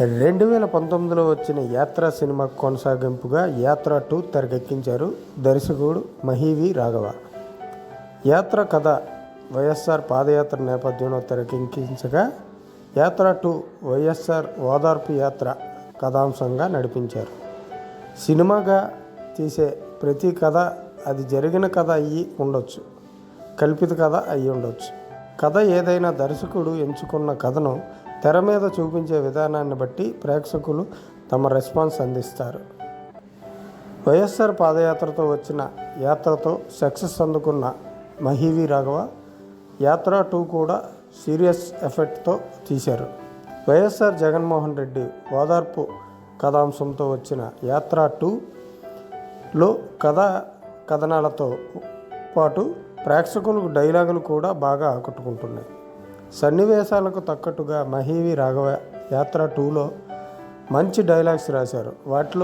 రెండు వేల పంతొమ్మిదిలో వచ్చిన యాత్ర సినిమా కొనసాగింపుగా యాత్ర టూ తెరకెక్కించారు దర్శకుడు మహీవి రాఘవ. యాత్ర కథ వైఎస్ఆర్ పాదయాత్ర నేపథ్యంలో తెరకెక్కించగా యాత్ర టూ వైఎస్ఆర్ ఓదార్పు యాత్ర కథాంశంగా నడిపించారు. సినిమాగా తీసే ప్రతి కథ అది జరిగిన కథ అయ్యి ఉండొచ్చు. కల్పిత కథ అయ్యి ఉండొచ్చు. కథ ఏదైనా దర్శకుడు ఎంచుకున్న కథను తెర మీద చూపించే విధానాన్ని బట్టి ప్రేక్షకులు తమ రెస్పాన్స్ అందిస్తారు. వైఎస్ఆర్ పాదయాత్రతో వచ్చిన యాత్రతో సక్సెస్ అందుకున్న మహీవి రాఘవ యాత్ర టూ కూడా సీరియస్ ఎఫెక్ట్తో తీశారు. వైఎస్ఆర్ జగన్మోహన్ రెడ్డి ఓదార్పు కథాంశంతో వచ్చిన యాత్ర టూలో కథ కథనాలతో పాటు ప్రేక్షకులకు డైలాగులు కూడా బాగా ఆకట్టుకుంటున్నాయి. సన్నివేశాలకు తగ్గట్టుగా మహీవి రాఘవ యాత్ర టూలో మంచి డైలాగ్స్ రాశారు. వాటిలో